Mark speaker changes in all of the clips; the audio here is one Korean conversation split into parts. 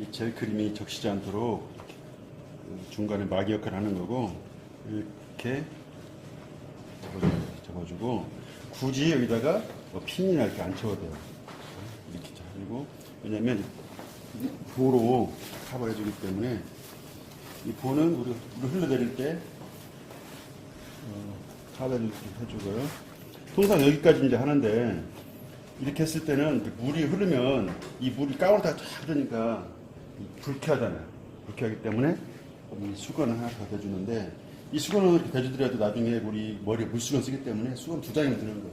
Speaker 1: 이젤 크림이 적시지 않도록 중간에 마개 역할을 하는 거고 이렇게 접어주고, 굳이 여기다가 뭐 핀이나 이렇게 안 쳐도 돼요. 이렇게 잘리고 왜냐면 이 보로 커버해 주기 때문에 이 보는 우리, 우리 흘러내릴 때 어, 커버해주기 해주고요. 통상 여기까지 이제 하는데 이렇게 했을 때는 그 물이 흐르면 이 물이 가운데 다 흐르니까 이 불쾌하잖아요. 불쾌하기 때문에 이 수건을 하나 더 대주는데 이 수건을 이렇게 대주더라도 나중에 우리 머리에 물수건 쓰기 때문에 수건 두 장이 드는 거예요.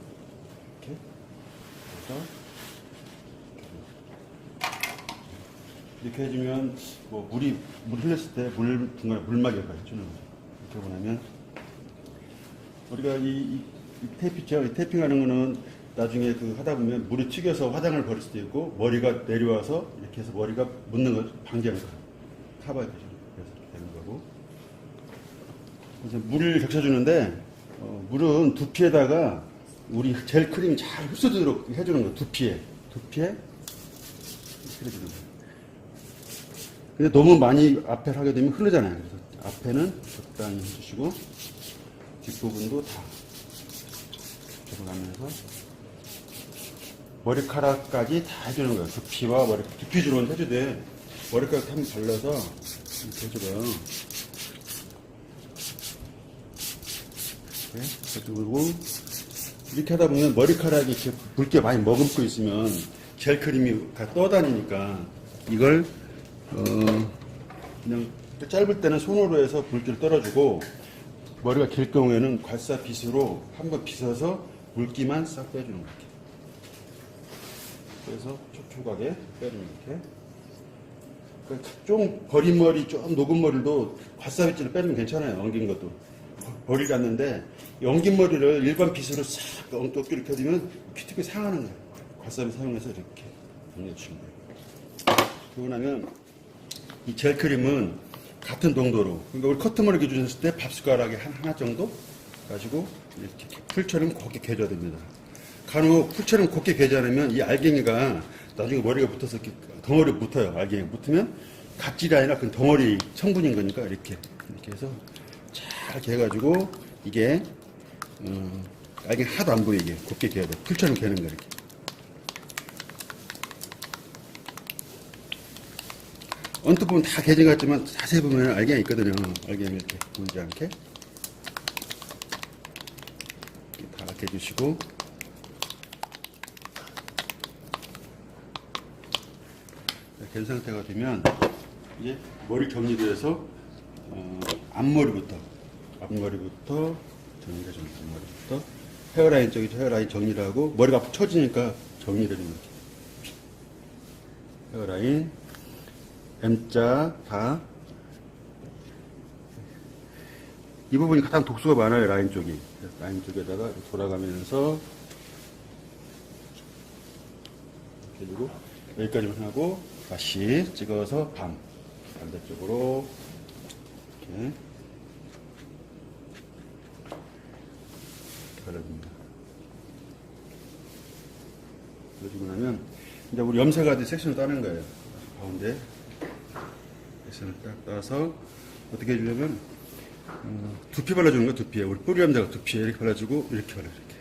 Speaker 1: 이렇게. 그래서 이렇게 해주면 뭐 물이 물 흘렸을 때 물 중간에 물막이 역할을 해주는 거죠. 이렇게 보면 우리가 이, 이, 이 테이프 있죠. 이 테이핑하는 거는 나중에 그 하다 보면 물이 튀겨서 화장을 버릴 수도 있고 머리가 내려와서 이렇게 해서 머리가 묻는 걸 방지하는 거예요. 커버가 되죠. 그래서 되는 거고. 그래서 물을 적셔주는데 어, 물은 두피에다가 우리 젤 크림이 잘 흡수되도록 해주는 거예요. 두피에 두피에 이렇게 해주는 거예요. 근데 너무 많이 앞에 하게 되면 흐르잖아요. 그래서 앞에는 적당히 해주시고 뒷부분도 다 들어가면서 머리카락까지 다 해주는 거예요. 두피와 머리, 두피 주로는 해주되 머리카락 한번 발라서 이렇게 해줘요. 이렇게 그리고 이렇게 하다 보면 머리카락이 이렇게 붉게 많이 머금고 있으면 젤 크림이 다 떠다니니까 이걸 어 그냥 짧을 때는 손으로 해서 붉기를 떨어주고 머리가 길 경우에는 괄사 빗으로 한번 빗어서 물기만 싹 빼주는 거예요. 그래서 촉촉하게 빼주는 이렇게. 그러니까 좀 버린 머리, 좀 녹은 머리도 괄사빗질을 빼주면 괜찮아요. 엉긴 것도. 버릴 갔는데 엉긴 머리를 일반 빗으로 싹 엉뚱 이렇게 해주면 큐티클이 상하는 거예요. 괄사빗 사용해서 이렇게 정리해주시면 돼요. 그러고 나면 이 젤 크림은 같은 동도로 그러니까 우리 커트머리 기준으로 했을 때 밥숟가락에 한 하나 정도 가지고 이렇게 풀처럼 곱게 개줘야 됩니다. 간혹 풀처럼 곱게 개지 않으면 이 알갱이가 나중에 머리가 붙어서 이렇게 덩어리 붙어요. 알갱이 붙으면 각질이 아니라 그 덩어리 성분인 거니까 이렇게 이렇게 해서 잘 개가지고 이게 어, 알갱이 하나도 안 보이게 곱게 개야 돼. 풀처럼 개는 거 이렇게. 언뜻 보면 다 개진 같지만 자세히 보면 알갱이 있거든요. 알갱이 이렇게 보이지 않게. 이렇게 다 개주시고. 된 상태가 되면 이제 머리 정리도 해서 어, 앞머리부터 앞머리부터 정리가 좀 앞머리부터 헤어라인 쪽이 헤어라인 정리를 하고 머리가 앞으로 처지니까 정리를 거죠. 헤어라인 M자 다. 이 부분이 가장 독소가 많아요, 라인 쪽이. 라인 쪽에다가 돌아가면서, 이렇게 해주고, 여기까지만 하고, 다시 찍어서 반. 반대쪽으로, 이렇게. 발라줍니다. 그러고 나면, 이제 우리 염색하듯이 섹션을 따는 거예요. 가운데. 섹션을 딱 따서 어떻게 해주려면 어, 두피 발라주는 거 두피에 우리 뿌리 염자가 두피에 이렇게 발라주고 이렇게 발라 이렇게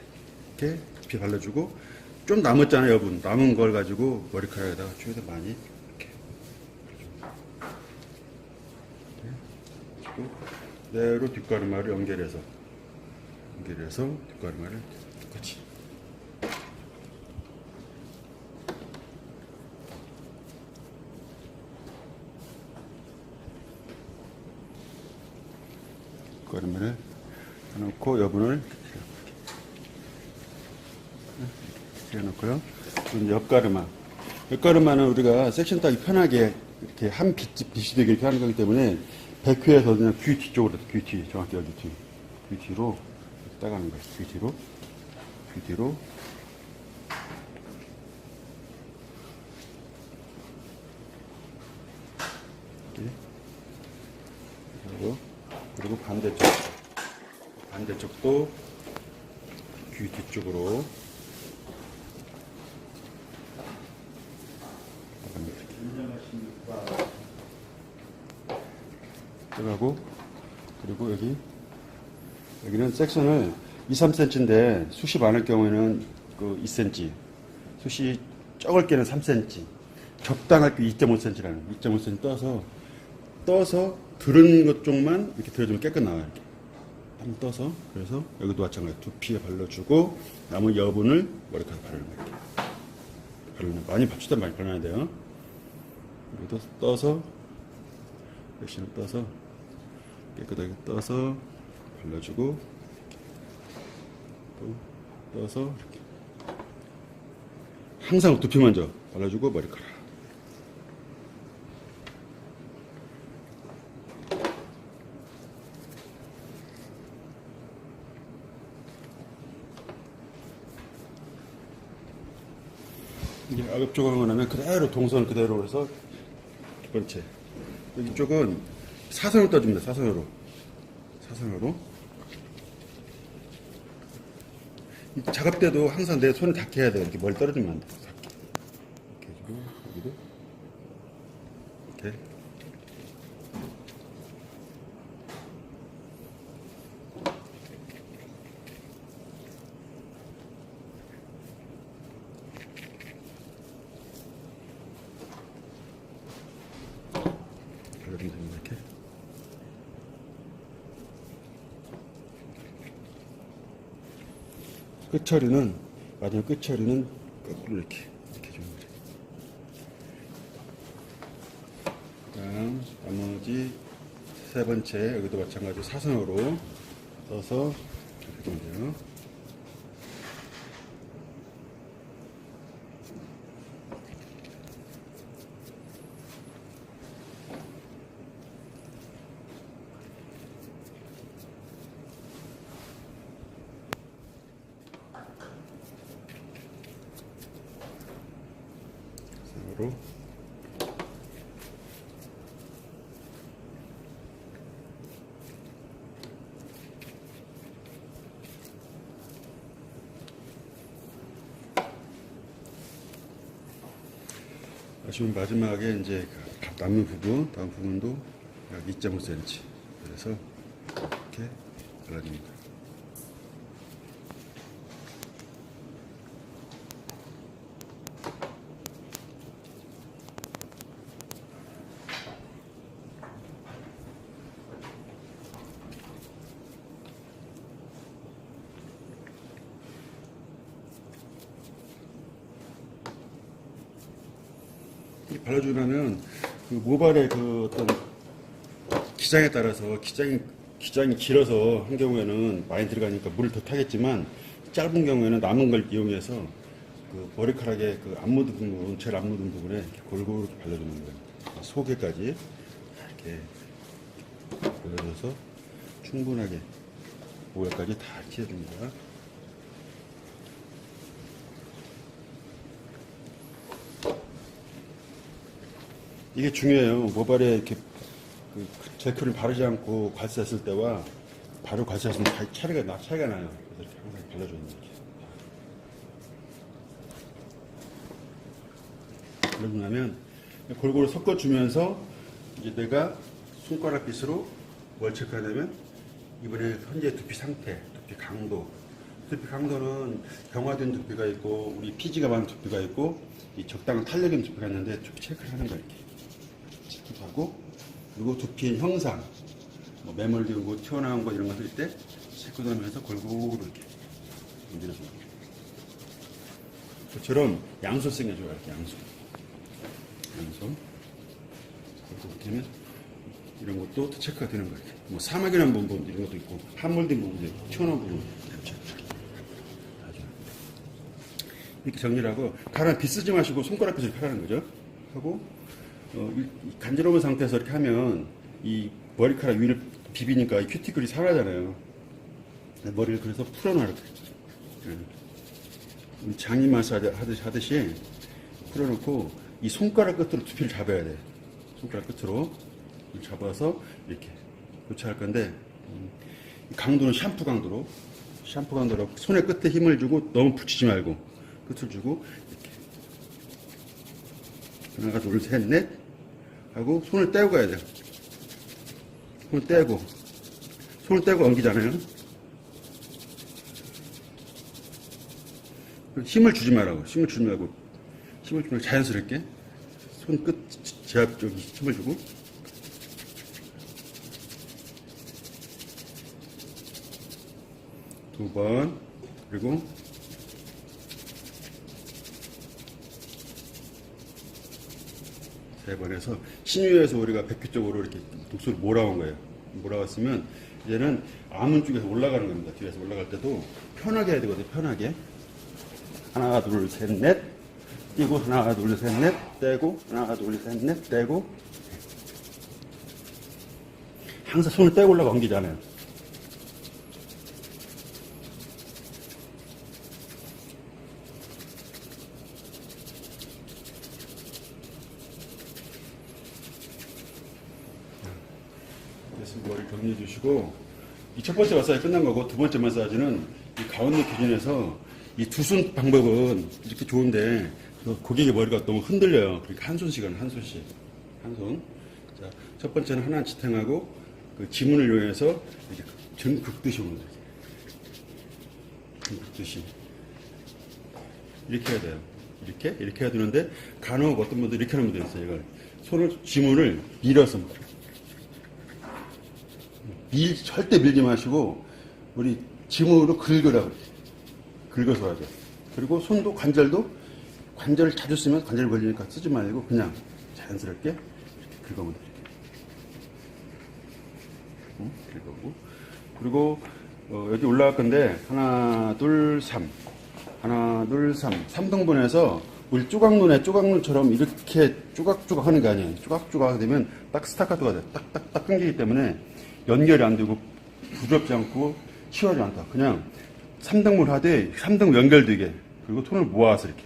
Speaker 1: 이렇게 두피 발라주고 좀 남았잖아요 여분 남은 걸 가지고 머리카락에다가 최대 많이 이렇게 그대로 뒷가르마를 연결해서 연결해서 뒷가르마를 똑같이 거름을 해놓고 여분을 해놓고요. 옆가르마. 옆가르마는 우리가 섹션 따기 편하게 이렇게 한 빛, 빛이 되게 이렇게 하는 거기 때문에 백회에서 그냥 귀 뒤쪽으로, 귀 뒤, 정확히 여기 뒤. 귀 뒤로 따가는 거예요. 귀 뒤로. 귀 뒤로. 그리고, 그리고 반대쪽. 반대쪽도 귀 뒤쪽으로. 인정하십니까? 들어가고 그리고 여기 여기는 섹션을 2, 3cm인데 숱이 많을 경우에는 그 2cm 숱이 적을 때는 3cm 적당할 때 2.5cm라는 2.5cm 떠서 떠서 들은 것 쪽만 이렇게 들어주면 깨끗 나와요 이렇게. 한번 떠서 그래서 여기도 마찬가지. 두피에 발라주고 남은 여분을 머리카락 바르는 거예요. 바르는 많이 밥주다 많이 발라야 돼요. 여기도 떠서 액션을 떠서 깨끗하게 떠서 발라주고 또 떠서 이렇게. 항상 두피 먼저 발라주고 머리카락. 이제 악업 조각을 하면 그대로 동선 그대로 해서 두 번째. 여기 쪽은 사선으로 떠줍니다 사선으로. 사선으로. 이 작업 때도 항상 내 손을 닿게 해야 돼요. 이렇게 멀리 떨어지면 안 돼요 이렇게 해주고 여기도 이렇게 발라주면 됩니다 이렇게 끝처리는 마지막 끝처리는 거꾸로 이렇게 이렇게 주는 거죠. 그다음 나머지 세 번째 여기도 마찬가지 사선으로 떠서 이렇게 돼요. 사선으로 지금 마지막에 이제 그 남는 부분, 다음 부분도 약 2.5cm. 그래서 이렇게 발라줍니다. 이 발라주고 나면 그 모발의 그 어떤 기장에 따라서 기장이 기장이 길어서 한 경우에는 많이 들어가니까 물을 더 타겠지만 짧은 경우에는 남은 걸 이용해서 그 머리카락의 그 안 묻은 부분, 제일 안 묻은 부분에 골고루 발라주는 거예요. 속에까지 이렇게 발라줘서 충분하게 모발까지 다 이렇게 해줍니다. 이게 중요해요. 모발에 이렇게 그 젤크를 바르지 않고 관세했을 때와 바로 차이- 차이가 나 차이가 나요. 그래서 이렇게 항상 발라줘야. 발라주고 나면 골고루 섞어주면서 이제 내가 손가락 빗으로 뭘 체크하냐면 이번에 현재 두피 상태, 두피 강도. 두피 강도는 경화된 두피가 있고 우리 피지가 많은 두피가 있고 이 적당한 탄력인 두피가 있는데 두피 체크를 하는 거야 이렇게. 체크하고 그리고 두피의 형상 뭐 매몰되고 거, 튀어나온 거 이런 거할때 체크하면서 골고루 이렇게 문질러줍니다. 그처럼 양손 요 이렇게 양손 양손 이렇게 하면 이런 것도 체크가 되는 거예요. 뭐 사막이 난 부분 이런 것도 있고 함몰된 부분들 튀어나온 부분 이렇게 정리를 하고 빗 쓰지 마시고 손가락 빗을 하라는 거죠. 하고 어, 간지러운 상태에서 이렇게 하면 이 머리카락 위를 비비니까 이 큐티클이 살아잖아요. 머리를 그래서 풀어놔야 돼. 음, 장이 마사지 하듯이, 풀어놓고 이 손가락 끝으로 두피를 잡아야 돼. 손가락 끝으로 잡아서 이렇게 교체할 건데 음, 이 강도는 샴푸 강도로 샴푸 강도로 손의 끝에 힘을 주고 너무 붙이지 말고 끝을 주고 이렇게 하나 둘 셋넷 하고 손을 떼고 가야 돼. 손을 떼고 손을 떼고 엉기잖아요. 힘을 주지 말라고 힘을 주지 말고 힘을 주면 자연스럽게 손끝 제압 쪽에 힘을 주고 두 번 그리고 세 번에서 신유에서 우리가 백큐 쪽으로 이렇게 독소를 몰아온 거예요. 몰아왔으면 이제는 암은 쪽에서 올라가는 겁니다. 뒤에서 올라갈 때도 편하게 해야 되거든요. 편하게. 하나, 둘, 셋, 넷. 띄고 하나, 둘, 셋, 넷. 떼고 하나, 둘, 셋, 넷. 떼고 항상 손을 떼고 올라가 옮기잖아요. 그래서 머리 정리해 주시고 이 첫 번째 마사지 끝난 거고 두 번째 마사지는 이 가운데 기준에서 이 두 손 방법은 이렇게 좋은데 그 고객의 머리가 너무 흔들려요. 그러니까 한 손씩 하는 한 손씩 한 손. 자, 첫 번째는 하나 지탱하고 그 지문을 이용해서 이렇게 전 긁듯이 오는 거예요. 전 긁듯이 이렇게 해야 돼요. 이렇게 이렇게 해야 되는데 간혹 어떤 분들 이렇게 분들 있어요. 이걸 손을 지문을 밀어서 밀, 절대 밀지 마시고, 우리 지문으로 긁으라고. 긁어서 하죠. 그리고 손도 관절도, 관절을 자주 쓰면 관절 걸리니까 쓰지 말고, 그냥 자연스럽게 이렇게 긁어보면 돼요. 응? 긁어보고. 그리고, 어, 여기 올라갈 건데, 하나, 둘, 삼. 하나, 둘, 삼. 3등분해서, 우리 조각눈에 조각눈처럼 이렇게 조각조각 하는 게 아니에요. 조각조각 되면 딱 스타카토가 돼. 딱딱딱 끊기기 때문에 연결이 안 되고 부드럽지 않고 시원하지 않다. 그냥 3등분 하되 3등 연결되게 그리고 톤을 모아서 이렇게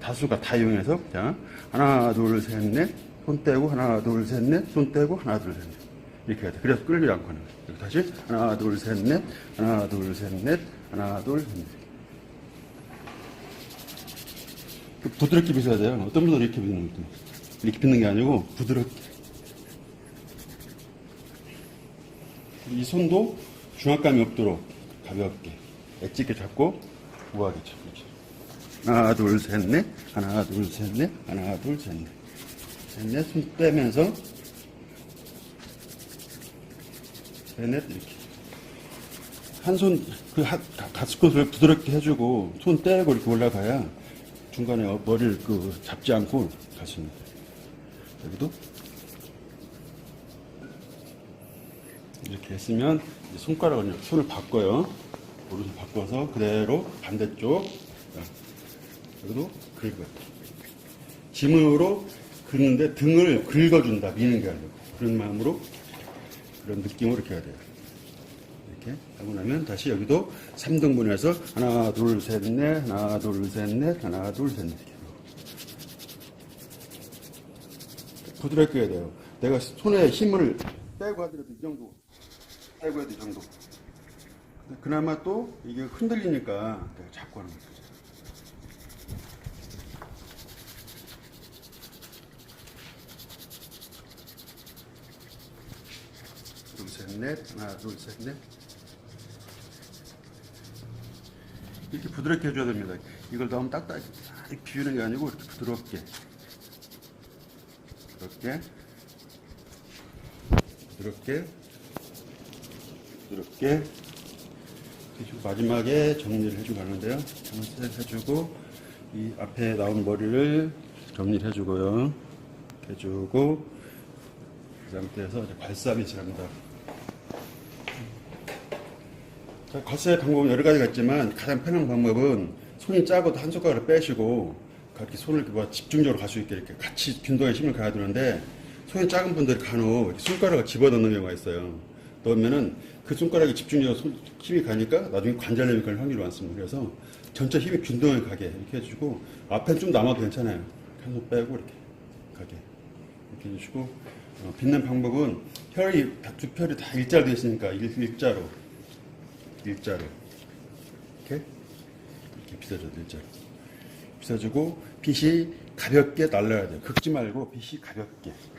Speaker 1: 다수가 다 이용해서 자 하나 둘셋넷손 떼고 하나 둘셋넷손 떼고 하나 둘셋넷 이렇게 해야 돼. 그래서 끌리지 않고 하는 거예요. 그리고 다시 하나 둘셋넷 하나 둘셋넷 하나 둘셋넷 부드럽게 빗어야 돼요. 어떤 분들은 이렇게 빗는 거예요. 이렇게 빗는 게 아니고 부드럽게 이 손도 중압감이 없도록 가볍게 엣지 있게 잡고 우아하게 잡고 하나 둘 셋 넷. 하나 둘 셋 넷. 하나 둘 셋 넷. 셋넷. 손 빼면서 셋넷 이렇게. 한 손그 가스컷을 부드럽게 해주고 손 떼고 이렇게 올라가야 중간에 어, 머리를 그 잡지 않고 거예요. 여기도 이렇게 했으면 손가락을 손을 바꿔요. 오른손 바꿔서 그대로 반대쪽. 자, 여기도 긁어요. 짐으로 긁는데 등을 긁어준다. 미는 게 아니고. 그런 마음으로 그런 느낌으로 이렇게 해야 돼요. 이렇게 하고 나면 다시 여기도 3등분해서 하나, 둘, 셋, 넷, 하나, 둘, 셋, 넷, 하나, 둘, 셋, 넷. 부드럽게 해야 돼요. 내가 손에 힘을 빼고 하더라도 이 정도. 빼고 해도 이 정도. 그나마 또 이게 흔들리니까 내가 잡고 하는 거죠. 둘, 셋, 넷. 하나, 둘, 셋, 넷. 이렇게 부드럽게 해줘야 됩니다. 이걸 너무 딱딱하게 비우는 게 아니고 이렇게 부드럽게. 부드럽게. 부드럽게. 부드럽게. 마지막에 정리를 해주고 가는데요. 정리를 해주고, 이 앞에 나온 머리를 정리를 해주고요. 해주고, 그 상태에서 이제 발사빗을 합니다. 자, 겉의 방법은 여러 가지가 있지만 가장 편한 방법은 손이 작아도 한 손가락을 빼시고 그렇게 손을 이렇게 뭐 집중적으로 갈 수 있게 이렇게 같이 균도에 힘을 가야 되는데 손이 작은 분들이 간혹 이렇게 손가락을 집어넣는 경우가 있어요. 넣으면은 그 손가락에 집중적으로 손- 힘이 가니까 나중에 관절염이 갈 확률이 많습니다. 그래서 전체 힘이 균등하게 가게 이렇게 해주고 앞엔 좀 남아도 괜찮아요. 한 손 빼고 이렇게 가게 이렇게 해주시고 어, 빗는 방법은 혈이 다- 두 혈이 다 일자로 되어 있으니까 일, 일자로 일자로 이렇게 이렇게 빗어줘야 돼 일자로 빗어주고 빗이 가볍게 날라야 돼요 긁지 말고 빗이 가볍게